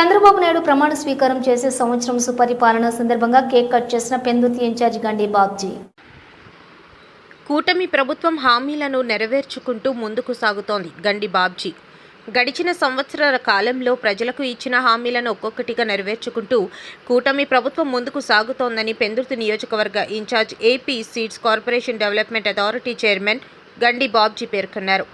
చంద్రబాబు నాయుడు ప్రమాణ స్వీకారం చేసే సంవత్సరం సుపరిపాలన సందర్భంగా కేక్ కట్ చేసిన పెందుతి ఇన్ఛార్జ్ గండి బాబ్జీ. కూటమి ప్రభుత్వం హామీలను నెరవేర్చుకుంటూ ముందుకు సాగుతోంది గండి బాబ్జీ. గడిచిన సంవత్సరాల కాలంలో ప్రజలకు ఇచ్చిన హామీలను ఒక్కొక్కటిగా నెరవేర్చుకుంటూ కూటమి ప్రభుత్వం ముందుకు సాగుతోందని పెందుర్తి నియోజకవర్గ incharge AP seeds corporation development authority chairman Gandi Babji పేర్కొన్నారు.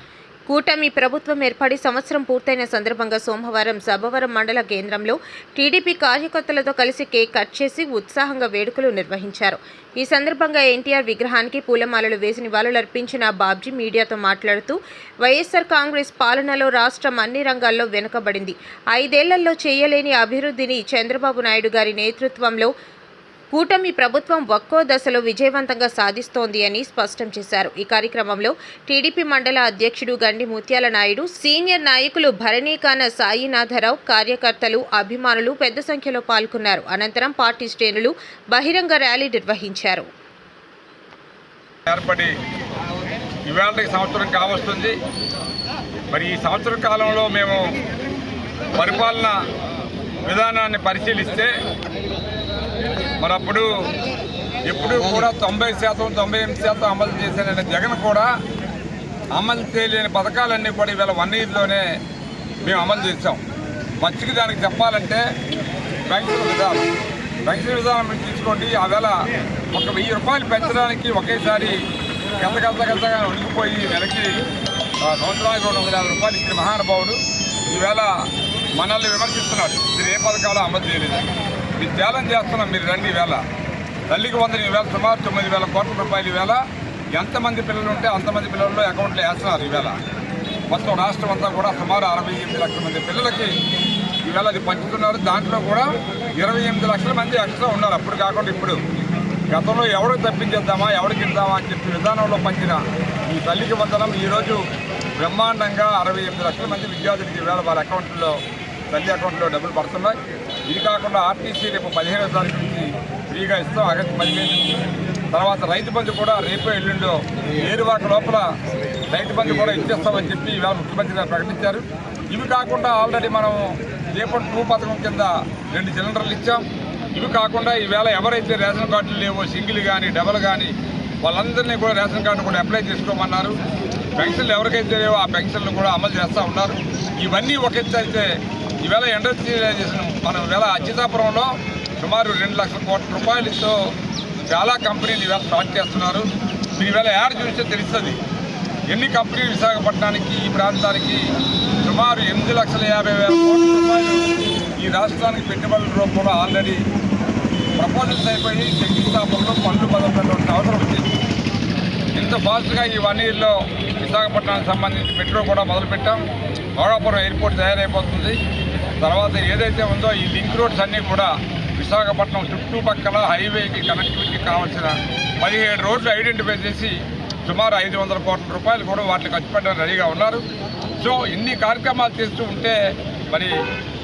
కూటమి ప్రభుత్వం ఏర్పడి సంవత్సరం పూర్తయిన సందర్భంగా సోమవారం సభవరం మండల కేంద్రంలో టీడీపీ కార్యకర్తలతో కలిసి కేక్ కట్ చేసి ఉత్సాహంగా వేడుకలు నిర్వహించారు. ఈ సందర్భంగా ఎన్టీఆర్ విగ్రహానికి పూలమాలలు వేసి నివాళులర్పించిన బాబ్జీ మీడియాతో మాట్లాడుతూ వైఎస్ఆర్ కాంగ్రెస్ పాలనలో రాష్ట్రం అన్ని రంగాల్లో వెనుకబడింది. ఐదేళ్ళలో చేయలేని అభివృద్ధిని చంద్రబాబు నాయుడు గారి నేతృత్వంలో కూటమి ప్రభుత్వం ఒక్కో దశలో విజయవంతంగా సాధిస్తోంది అని స్పష్టం చేశారు. ఈ కార్యక్రమంలో టీడీపీ మండల అధ్యక్షుడు గండి ముత్యాల నాయుడు సీనియర్ నాయకులు భరణీకాన సాయినాథరావు కార్యకర్తలు అభిమానులు పెద్ద సంఖ్యలో పాల్గొన్నారు. అనంతరం పార్టీ శ్రేణులు బహిరంగ ర్యాలీ నిర్వహించారు. ఏర్పడి ఇవాళకి సంవత్సరం కావస్తుంది. మరి ఈ సంవత్సర కాలంలో మేము పరిపాలన విధానాన్ని పరిశీలిస్తే మరి అప్పుడు ఎప్పుడు కూడా తొంభై శాతం తొంభై ఎనిమిది శాతం అమలు చేశానని జగన్ కూడా అమలు చేయలేని పథకాలన్నీ కూడా ఇవాళ వన్ ఇయర్లోనే మేము అమలు చేసాం మంచికి దానికి చెప్పాలంటే పెన్షన్ విధానం. పెన్షన్ విధానం మీరు తీసుకోండి. ఆవేళ ఒక వెయ్యి రూపాయలు పెంచడానికి ఒకేసారి గంత గంత గంతగా ఉనికిపోయి నెలకి సంవత్సరానికి రెండు వందల యాభై రూపాయలు ఇచ్చిన మహానుభావుడు ఈవేళ మనల్ని విమర్శిస్తున్నాడు. మీరు ఏ పథకాలు అమలు చేయలేదు? మీరు ఛాలెంజ్ చేస్తున్నాం మీరు రండి వేళ. తల్లికి వందలు ఈవేళ సుమారు తొమ్మిది వేల కోట్ల రూపాయలు ఈవేళ ఎంతమంది పిల్లలు ఉంటే అంతమంది పిల్లల్లో అకౌంట్లో వేస్తున్నారు ఈవేళ మొత్తం రాష్ట్రం అంతా కూడా సుమారు అరవై ఎనిమిది లక్షల మంది పిల్లలకి ఈవేళ అది పంచుతున్నారు. దాంట్లో కూడా ఇరవై ఎనిమిది లక్షల మంది ఎక్స్ట్రా ఉన్నారు. అప్పుడు కాకుండా ఇప్పుడు. గతంలో ఎవరికి తప్పించేద్దామా ఎవరికి ఇద్దామా అని చెప్పి విధానంలో పంచిన ఈ తల్లికి వందనం ఈరోజు బ్రహ్మాండంగా అరవై ఎనిమిది లక్షల మంది విద్యార్థులకి ఈవేళ వాళ్ళ అకౌంట్లో తల్లి అకౌంట్లో డబ్బులు పడుతున్నాయి. ఇది కాకుండా ఆర్టీసీ రేపు పదిహేనో తారీఖు నుంచి ఫ్రీగా ఇస్తాం ఆగస్టు పదిహేను తర్వాత రైతు బంధు కూడా రేపో ఎల్లుండో ఏరువాక లోపల రైతు బంధు కూడా ఇచ్చేస్తామని చెప్పి ఇవాళ ముఖ్యమంత్రి గారు ప్రకటించారు. ఇవి కాకుండా ఆల్రెడీ మనం రేపటి టూ పథకం కింద రెండు సిలిండర్లు ఇచ్చాం. ఇవి కాకుండా ఈవేళ ఎవరైతే రేషన్ కార్డులు లేవో సింగిల్ కానీ డబల్ కానీ వాళ్ళందరినీ కూడా రేషన్ కార్డు కూడా అప్లై చేసుకోమన్నారు. పెన్షన్లు ఎవరికైతే లేవో ఆ పెన్షన్లు కూడా అమలు చేస్తూ ఉన్నారు. ఇవన్నీ ఒక ఎత్తు అయితే ఈవేళ ఇండస్ట్రియలైజేషన్ మనం ఈవేళ అచ్యుతాపురంలో సుమారు రెండు లక్షల కోట్ల రూపాయలతో చాలా కంపెనీలు ఈవేళ స్టార్ట్ చేస్తున్నారు. మీరు ఈవేళ యాడ్ చూస్తే తెలుస్తుంది. ఎన్ని కంపెనీలు విశాఖపట్నానికి ఈ ప్రాంతానికి సుమారు ఎనిమిది లక్షల యాభై వేల కోట్ల రూపాయలు ఈ రాష్ట్రానికి పెట్టుబడుల రూపంలో ఆల్రెడీ ప్రపోజల్స్ అయిపోయి శంకుస్థాపనలో పనులు మొదలుపెట్టాల్సిన అవసరం వచ్చింది. ఇంత ఫాస్ట్గా ఈ వన్ ఇయర్లో విశాఖపట్నానికి సంబంధించి మెట్రో కూడా మొదలుపెట్టాం. గౌడాపురం ఎయిర్పోర్ట్ తయారైపోతుంది. తర్వాత ఏదైతే ఉందో ఈ లింక్ రోడ్స్ అన్నీ కూడా విశాఖపట్నం చుట్టుపక్కల హైవేకి కనెక్టివిటీ కావాల్సిన పదిహేడు రోడ్లు ఐడెంటిఫై చేసి సుమారు ఐదు వందల కోట్ల రూపాయలు కూడా వాటిని ఖర్చు పెట్టడానికి రెడీగా ఉన్నారు. సో ఇన్ని కార్యక్రమాలు చేస్తూ ఉంటే మరి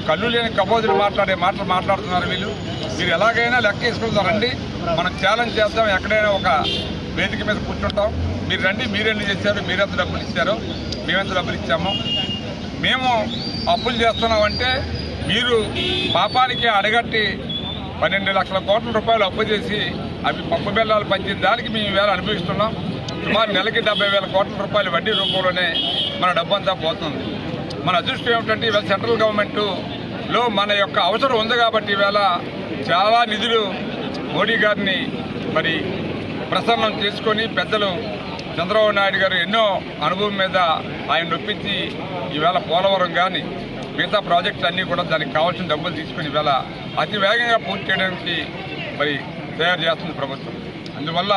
కళ్ళు లేని కబోదులు మాట్లాడే మాటలు మాట్లాడుతున్నారు వీళ్ళు. మీరు ఎలాగైనా లెక్క వేసుకుంటారండి మనం ఛాలెంజ్ చేద్దాం. ఎక్కడైనా ఒక వేదిక మీద కూర్చుంటాం. మీరు రండి మీరెన్ని చేశారు మీరెంత డబ్బులు ఇచ్చారో మేమెంత డబ్బులు ఇచ్చాము. మేము అప్పులు చేస్తున్నామంటే మీరు పాపానికి అడగట్టి పన్నెండు లక్షల కోట్ల రూపాయలు అప్పు చేసి అవి పప్పు బెల్లాలు పంచిన దానికి మేము ఈవేళ అనుభవిస్తున్నాం. సుమారు నెలకి డెబ్బై వేల కోట్ల రూపాయలు వడ్డీ రూపంలోనే మన డబ్బు అంతా పోతుంది. మన అదృష్టం ఏమిటంటే ఈవేళ సెంట్రల్ గవర్నమెంట్లో మన యొక్క అవసరం ఉంది కాబట్టి ఈవేళ చాలా నిధులు మోడీ గారిని మరి ప్రసన్నం చేసుకొని పెద్దలు చంద్రబాబు నాయుడు గారు ఎన్నో అనుభవం మీద ఆయన నొప్పించి ఈవేళ పోలవరం కానీ మిగతా ప్రాజెక్ట్స్ అన్నీ కూడా దానికి కావాల్సిన డబ్బులు తీసుకుని ఈవేళ అతి వేగంగా పూర్తి చేయడానికి మరి తయారు చేస్తుంది ప్రభుత్వం. అందువల్ల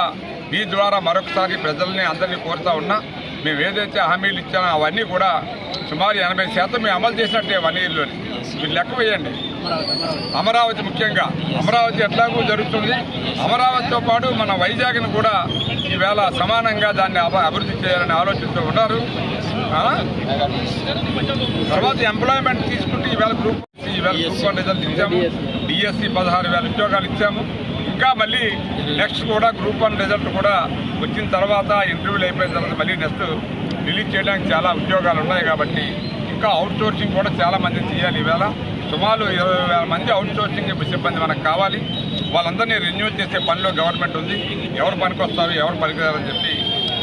మీ ద్వారా మరొకసారి ప్రజల్ని అందరినీ కోరుతా ఉన్నా మేము ఏదైతే హామీలు ఇచ్చామో అవన్నీ కూడా సుమారు ఎనభై శాతం మేము అమలు చేసినట్టే వన్ ఇయర్లోని మీరు లెక్క వేయండి. అమరావతి ముఖ్యంగా. అమరావతి ఎట్లాగూ జరుగుతుంది. అమరావతితో పాటు మన వైజాగ్ను కూడా ఈవేళ సమానంగా దాన్ని అభ- అభివృద్ధి చేయాలని ఆలోచిస్తూ ఉన్నారు? తర్వాత ఎంప్లాయ్మెంట్ తీసుకుంటే ఈవేళ గ్రూప్ ఈవేళ గ్రూప్ రిజల్ట్ ఇచ్చాము. డిఎస్సి పదహారు వేల ఉద్యోగాలు ఇచ్చాము. ఇంకా మళ్ళీ నెక్స్ట్ కూడా గ్రూప్ వన్ రిజల్ట్ కూడా వచ్చిన తర్వాత ఇంటర్వ్యూలు అయిపోయిన తర్వాత మళ్ళీ నెక్స్ట్ రిలీజ్ చేయడానికి చాలా ఉద్యోగాలు ఉన్నాయి కాబట్టి ఇంకా అవుట్ సోర్సింగ్ కూడా చాలా మంది చేయాలి. ఈవేళ సుమారు ఇరవై వేల మంది అవుట్ సోర్సింగ్ సిబ్బంది మనకు కావాలి. వాళ్ళందరినీ రెన్యూ చేసే పనిలో గవర్నమెంట్ ఉంది. ఎవరు పనికొస్తారు ఎవరు పనికిరారని చెప్పి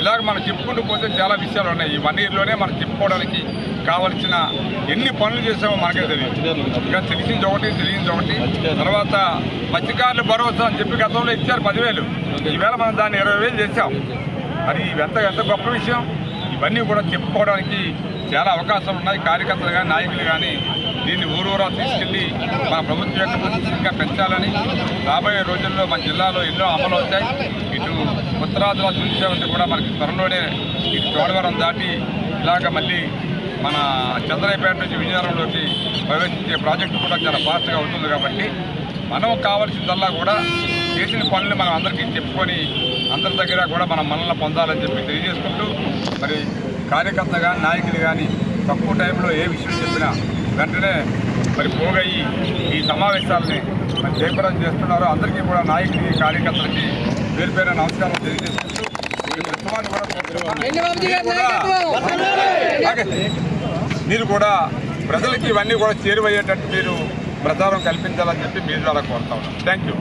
ఇలాగ మనం చెప్పుకుంటూ పోతే చాలా విషయాలు ఉన్నాయి. ఈ వన్ ఇయర్లోనే మనం చెప్పుకోవడానికి కావలసిన ఎన్ని పనులు చేసామో మనకే తెలియదు. ఇంకా తెలిసింది ఒకటి తెలియదు ఒకటి. తర్వాత మత్స్యకారులు భరోసా అని చెప్పి గతంలో ఇచ్చారు పదివేలు. ఈవేళ మనం దాన్ని ఇరవై వేలు చేసాం అది ఎంత ఎంత గొప్ప విషయం? ఇవన్నీ కూడా చెప్పుకోవడానికి చాలా అవకాశాలు ఉన్నాయి. కార్యకర్తలు కానీ నాయకులు కానీ దీన్ని ఊరూరా తీసుకెళ్ళి మన ప్రభుత్వం యొక్క ఇంకా పెంచాలని రాబోయే రోజుల్లో మన జిల్లాలో ఎన్నో అమలు అవుతాయి. ఇటు ఉత్తరాదిలో చూసేవంటి కూడా మనకి త్వరలోనే ఇటు చోడవరం దాటి ఇలాగ మళ్ళీ మన చంద్రయ్యపేట నుంచి విజయనగరంలోకి ప్రవేశించే ప్రాజెక్టు కూడా చాలా ఫాస్ట్గా అవుతుంది కాబట్టి మనం కావాల్సిందల్లా కూడా చేసిన పనులు మనం అందరికీ చెప్పుకొని అందరి దగ్గర కూడా మనం మనల్ని పొందాలని చెప్పి తెలియజేసుకుంటూ మరి కార్యకర్త కానీ నాయకులు కానీ తక్కువ టైంలో ఏ విషయం చెప్పినా వెంటనే మరి పోగయ్యి ఈ సమావేశాలని మరి జయప్రదం చేస్తున్నారో అందరికీ కూడా నాయకులకి కార్యకర్తలకి పేరు పేరు నమస్కారం తెలియజేసుకుంటూ మీరు కూడా-. మీరు ప్రజలకి ఇవన్నీ కూడా చేరువయ్యేటట్టు మీరు ప్రచారం కల్పించాలని చెప్పి మీ ద్వారా కోరుతా ఉన్నాం. Thank you